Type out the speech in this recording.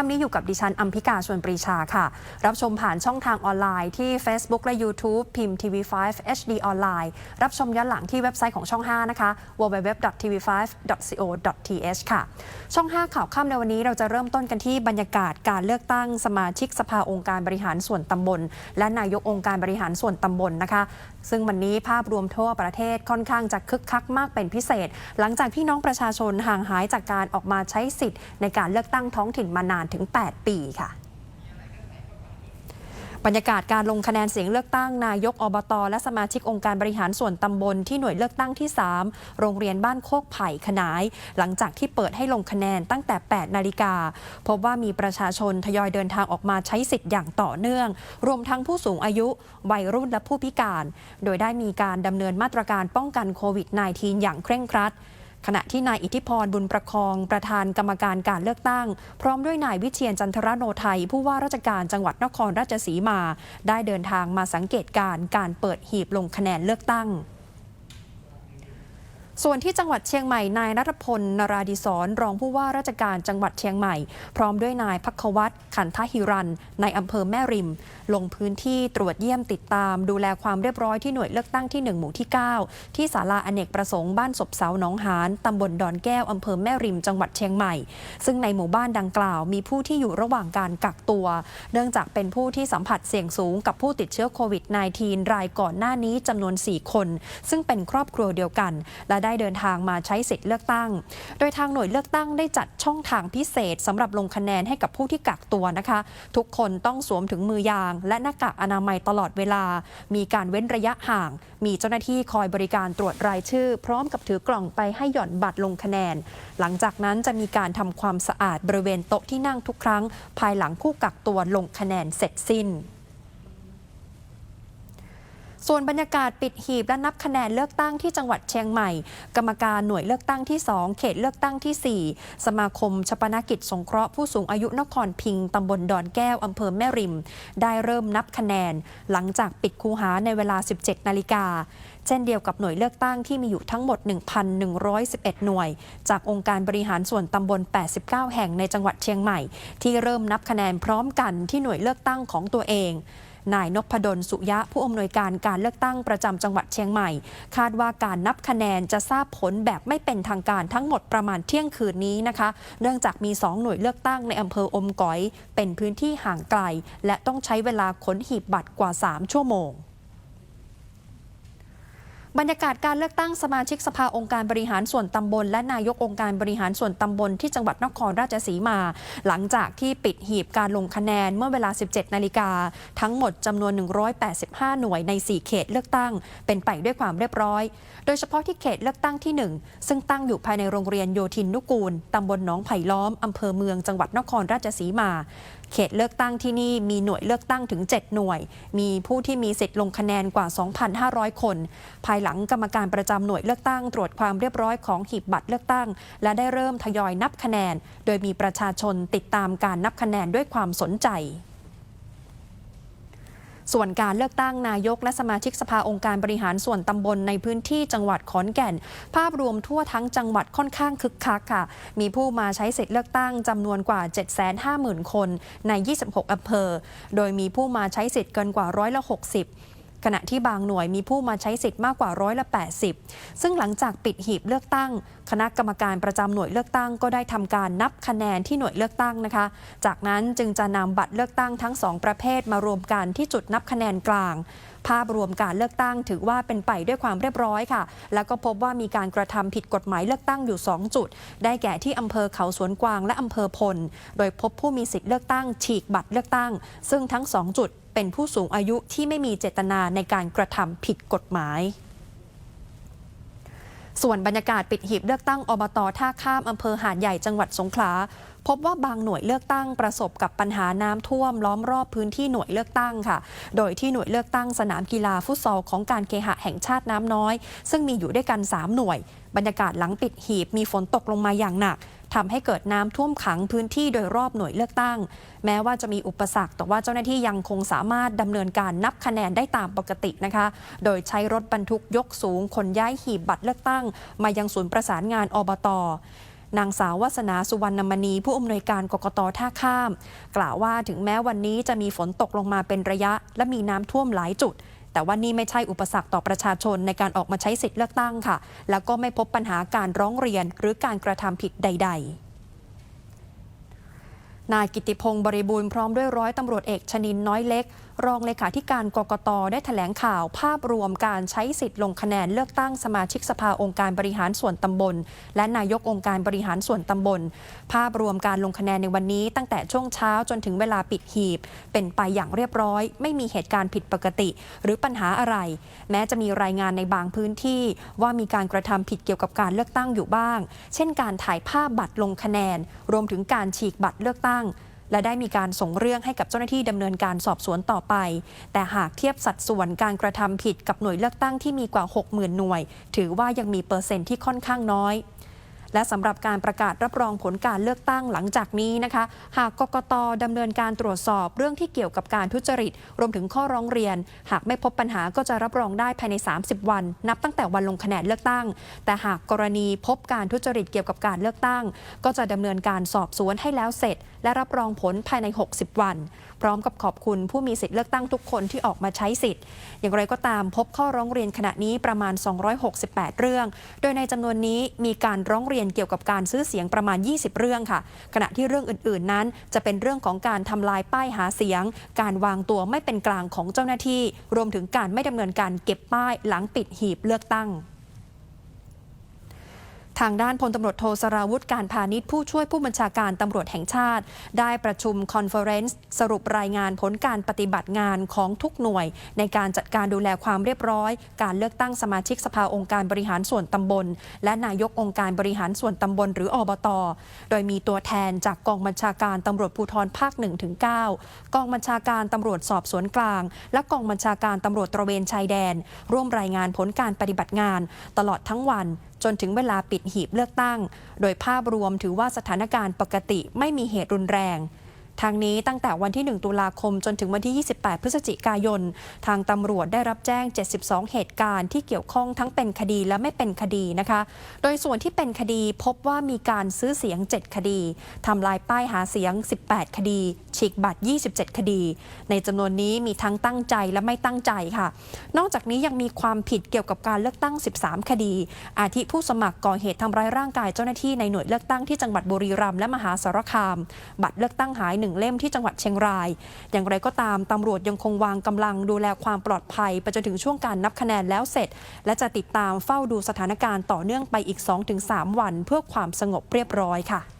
ค่ำนี้อยู่กับดิฉันอัมพิกาชวนปรีชาค่ะ รับชมผ่านช่องทางออนไลน์ที่ Facebook และ YouTube พิมพ์ TV5 HD ออนไลน์รับชมย้อนหลังที่เว็บไซต์ของช่อง 5 นะคะ www.tv5.co.th ค่ะ ช่อง 5 ข่าวค่ำในวันนี้เราจะเริ่มต้นกันที่บรรยากาศการเลือกตั้งสมาชิกสภาองค์การบริหารส่วนตำบล และนายกองค์การบริหารส่วนตำบลนะคะ ซึ่งวันนี้ภาพรวมทั่วประเทศค่อนข้างจะคึกคักมากเป็นพิเศษ หลังจากพี่น้องประชาชนห่างหายจากการออกมาใช้สิทธิ์ในการเลือกตั้งท้องถิ่นมานานถึง 8 ปีค่ะบรรยากาศการลงคะแนนเสียงเลือกตั้งนายกอบต และสมาชิกองค์การบริหารส่วนตำบลที่หน่วยเลือกตั้งที่ 3 โรงเรียนบ้านโคกไผ่ขนาย หลังจากที่เปิดให้ลงคะแนนตั้งแต่ 8 นาฬิกา พบว่ามีประชาชนทยอยเดินทางออกมาใช้สิทธิ์อย่างต่อเนื่อง รวมทั้งผู้สูงอายุ วัยรุ่นและผู้พิการ โดยได้มีการดำเนินมาตรการป้องกันโควิด -19 อย่างเคร่งครัด ขณะที่นายอิทธิพรบุญประคองประธานกรรมการการเลือกตั้ง พร้อมด้วยนายวิเชียนจันทรโนไทย ผู้ว่าราชการจังหวัดนครราชสีมา ได้เดินทางมาสังเกตการ์การเปิดหีบลงคะแนนเลือกตั้ง ส่วนที่จังหวัดเชียงใหม่นายนัทพลนราดิศรรองผู้ว่าราชการจังหวัดเชียงใหม่ พร้อมด้วยนายพักวัตรขันทหิรันในอำเภอแม่ริม ลงพื้นที่ตรวจเยี่ยมติดตาม ดูแลความเรียบร้อยที่หน่วยเลือกตั้งที่ 1 หมู่ที่ 9 ที่ศาลาอเนกประสงค์บ้านศพเสาหนองหานตำบลดอนแก้วอำเภอแม่ริมจังหวัดเชียงใหม่ ซึ่งในหมู่บ้านดังกล่าว มีผู้ที่อยู่ระหว่างการกักตัว เนื่องจากเป็นผู้ที่สัมผัสเสี่ยงสูงกับผู้ติดเชื้อโควิด -19 รายก่อนหน้านี้จำนวน 4 คน ซึ่งเป็นครอบครัวเดียวกันและได้เดินทางมาใช้สิทธิ์เลือกตั้ง โดยทางหน่วยเลือกตั้งได้จัดช่องทางพิเศษสำหรับลงคะแนนให้กับผู้ที่กักตัวนะคะ ทุกคนต้องสวมถึงมือยาง และหน้ากากอนามัยตลอดเวลา มีการเว้นระยะห่าง มีเจ้าหน้าที่คอยบริการตรวจรายชื่อ พร้อมกับถือกล่องไปให้หย่อนบัตรลงคะแนน หลังจากนั้นจะมีการทำความสะอาดบริเวณโต๊ะที่นั่งทุกครั้ง ภายหลังผู้กักตัวลงคะแนนเสร็จสิ้น ส่วนบรรยากาศปิดหีบและนับคะแนนเลือกตั้งที่จังหวัดเชียงใหม่ กรรมการหน่วยเลือกตั้งที่ 2 เขตเลือกตั้งที่ 4 สมาคมชปนกิจสงเคราะห์ผู้สูงอายุนครพิงค์ตำบลดอนแก้วอำเภอแม่ริม ได้เริ่มนับคะแนน หลังจากปิดคูหาในเวลา 17 นาฬิกาเช่นเดียวกับหน่วยเลือกตั้งที่มีอยู่ทั้งหมด 1,111 หน่วย จากองค์การบริหารส่วนตำบล 89 แห่งในจังหวัดเชียงใหม่ ที่เริ่มนับคะแนนพร้อมกันที่หน่วยเลือกตั้งของตัวเอง นายนพดลสุยะผู้อำนวยการการเลือกตั้งประจำจังหวัดเชียงใหม่ คาดว่าการนับคะแนนจะทราบผลแบบไม่เป็นทางการทั้งหมดประมาณเที่ยงคืนนี้นะคะ เนื่องจากมี 2 หน่วยเลือกตั้งในอำเภออมก๋อย เป็นพื้นที่ห่างไกล และต้องใช้เวลาขนหีบบัตรกว่า 3 ชั่วโมง บรรยากาศการเลือกตั้งสมาชิกสภาองค์การบริหารส่วนตำบล และนายกองค์การบริหารส่วนตำบลที่จังหวัดนครราชสีมา หลังจากที่ปิดหีบการลงคะแนนเมื่อเวลา 17 นาฬิกา ทั้งหมดจำนวน 185 หน่วยใน 4 เขตเลือกตั้ง เป็นไปด้วยความเรียบร้อย โดยเฉพาะที่เขตเลือกตั้งที่ 1 ซึ่งตั้งอยู่ภายในโรงเรียนโยธินนุกูลตำบลหนองไผ่ล้อมอำเภอเมืองจังหวัดนครราชสีมา เขตเลือกตั้งที่นี่มีหน่วยเลือกตั้งถึง 7 หน่วย มีผู้ที่มีสิทธิ์ลงคะแนนกว่า 2,500 คน ภายหลังกรรมการประจำหน่วยเลือกตั้งตรวจความเรียบร้อยของหีบบัตรเลือกตั้ง และได้เริ่มทยอยนับคะแนน โดยมีประชาชนติดตามการนับคะแนนด้วยความสนใจ ส่วนการเลือกตั้งนายกและสมาชิกสภาองค์การบริหารส่วนตำบลในพื้นที่จังหวัดขอนแก่น ภาพรวมทั่วทั้งจังหวัดค่อนข้างคึกคักค่ะ มีผู้มาใช้สิทธิ์เลือกตั้งจำนวนกว่า 750,000 คนใน 26อำเภอ โดยมีผู้มาใช้สิทธิ์เกินกว่าร้อยละ60 ขณะที่บางหน่วยมีผู้มาใช้สิทธิ์มากกว่าร้อยละ 80 ซึ่งหลังจากปิดหีบเลือกตั้ง คณะกรรมการประจำหน่วยเลือกตั้งก็ได้ทำการนับคะแนนที่หน่วยเลือกตั้งนะคะ จากนั้นจึงจะนำบัตรเลือกตั้งทั้งสองประเภทมารวมกันที่จุดนับคะแนนกลาง ภาพรวมการเลือกตั้งถือว่าเป็นไปด้วยความเรียบร้อยค่ะ แล้วก็พบว่ามีการกระทำผิดกฎหมายเลือกตั้งอยู่ 2 จุด ได้แก่ที่อำเภอเขาสวนกวางและอำเภอพล โดยพบผู้มีสิทธิ์เลือกตั้งฉีกบัตรเลือกตั้ง ซึ่งทั้ง 2 จุด เป็นผู้สูงอายุที่ไม่มีเจตนาในการกระทำผิดกฎหมาย ส่วนบรรยากาศปิดหีบเลือกตั้งอบตท่าข้ามอำเภอหาดใหญ่จังหวัดสงขลาพบว่าบางหน่วยเลือกตั้งประสบกับปัญหาน้ำท่วมล้อมรอบพื้นที่หน่วยเลือกตั้งค่ะ โดยที่หน่วยเลือกตั้งสนามกีฬาฟุตซอลของการเคหะแห่งชาติน้ำน้อย ซึ่งมีอยู่ด้วยกัน 3 หน่วย บรรยากาศหลังปิดหีบมีฝนตกลงมาอย่างหนัก ทำให้เกิดน้ำท่วมขังพื้นที่โดยรอบหน่วยเลือกตั้ง แม้ว่าจะมีอุปสรรค แต่ว่าเจ้าหน้าที่ยังคงสามารถดำเนินการนับคะแนนได้ตามปกตินะคะ โดยใช้รถบรรทุกยกสูงขนย้ายหีบบัตรเลือกตั้ง มายังศูนย์ประสานงานอบตนางสาววาสนาสุวรรณมณีผู้อำนวยการกกตท่าข้าม กล่าวว่าถึงแม้วันนี้จะมีฝนตกลงมาเป็นระยะ และมีน้ำท่วมหลายจุด แต่ว่านี่ไม่ใช่อุปสรรคต่อประชาชนในการออกมาใช้สิทธิ์เลือกตั้งค่ะ แล้วก็ไม่พบปัญหาการร้องเรียนหรือการกระทำผิดใด ๆ นายกิติพงศ์บริบูรณ์พร้อมด้วยร้อยตำรวจเอกชนินน้อยเล็ก รองเลขาธิการกกตได้แถลงข่าวภาพรวมการใช้สิทธิ์ลงคะแนนเลือกตั้งสมาชิกสภาองค์การบริหารส่วนตำบล และนายกองค์การบริหารส่วนตำบล ภาพรวมการลงคะแนนในวันนี้ ตั้งแต่ช่วงเช้าจนถึงเวลาปิดหีบ เป็นไปอย่างเรียบร้อย ไม่มีเหตุการณ์ผิดปกติ หรือปัญหาอะไร แม้จะมีรายงานในบางพื้นที่ว่ามีการกระทำผิดเกี่ยวกับการเลือกตั้งอยู่บ้าง เช่น การถ่ายภาพบัตรลงคะแนน รวมถึงการฉีกบัตรเลือกตั้งและได้มีการส่งเรื่องให้กับเจ้าหน้าที่ดำเนินการสอบสวนต่อไป แต่หากเทียบสัดส่วนการกระทำผิดกับหน่วยเลือกตั้งที่มีกว่า 60,000 หน่วย ถือว่ายังมีเปอร์เซ็นต์ที่ค่อนข้างน้อย และสำหรับการประกาศรับรองผลการเลือกตั้งหลังจากนี้นะคะ หากกกตดำเนินการตรวจสอบเรื่องที่เกี่ยวกับการทุจริต รวมถึงข้อร้องเรียน หากไม่พบปัญหาก็จะรับรองได้ภายใน 30 วัน นับตั้งแต่วันลงคะแนนเลือกตั้ง แต่หากกรณีพบการทุจริตเกี่ยวกับการเลือกตั้ง ก็จะดำเนินการสอบสวนให้แล้วเสร็จ และรับรองผลภายใน 60 วัน พร้อมกับขอบคุณผู้มีสิทธิ์เลือกตั้งทุกคนที่ออกมาใช้สิทธิ์ อย่างไรก็ตามพบข้อร้องเรียนขณะนี้ประมาณ 268 เรื่อง โดยในจำนวนนี้มีการร้องเรียนเกี่ยวกับการซื้อเสียงประมาณ 20 เรื่องค่ะ ขณะที่เรื่องอื่น ๆ นั้น จะเป็นเรื่องของการทำลายป้ายหาเสียง การวางตัวไม่เป็นกลางของเจ้าหน้าที่ รวมถึงการไม่ดำเนินการเก็บป้ายหลังปิดหีบเลือกตั้ง ทางด้านพลตำรวจโทสราวุธการพาณิชย์ผู้ช่วยผู้บัญชาการตำรวจแห่งชาติ ได้ประชุมคอนเฟอเรนซ์สรุปรายงานผลการปฏิบัติงานของทุกหน่วย ในการจัดการดูแลความเรียบร้อย การเลือกตั้งสมาชิกสภาองค์การบริหารส่วนตำบล และนายกองค์การบริหารส่วนตำบล หรืออบต โดยมีตัวแทนจากกองบัญชาการตำรวจภูธรภาค1ถึง9กองบัญชาการตำรวจสอบสวนกลาง และกองบัญชาการตำรวจตระเวนชายแดน ร่วมรายงานผลการปฏิบัติงาน ตลอดทั้งวัน จนถึงเวลาปิดหีบเลือกตั้ง โดยภาพรวมถือว่าสถานการณ์ปกติไม่มีเหตุรุนแรง ทางนี้ตั้งแต่วันที่ 1 ตุลาคมจนถึงวันที่ 28 พฤศจิกายน ทางตำรวจได้รับแจ้ง 72 เหตุการณ์ที่เกี่ยวข้องทั้งเป็นคดีและไม่เป็นคดีนะคะ โดยส่วนที่เป็นคดีพบว่ามีการซื้อเสียง 7 คดีทำลายป้ายหาเสียง 18 คดี ฉีกบัตร 27 คดี ในจำนวนนี้มีทั้งตั้งใจและไม่ตั้งใจค่ะ นอกจากนี้ยังมีความผิดเกี่ยวกับการเลือกตั้ง 13 คดี อาทิผู้สมัครก่อเหตุทำร้ายร่างกายเจ้าหน้าที่ในหน่วยเลือกตั้งที่จังหวัดบุรีรัมย์และมหาสารคาม บัตรเลือกตั้งหายห1 เล่มที่จังหวัดเชียงราย อย่างไรก็ตามตำรวจยังคงวางกำลังดูแลความปลอดภัยไปจนถึงช่วงการนับคะแนนแล้วเสร็จ และจะติดตามเฝ้าดูสถานการณ์ต่อเนื่องไปอีก 2-3 วัน เพื่อความสงบเรียบร้อยค่ะ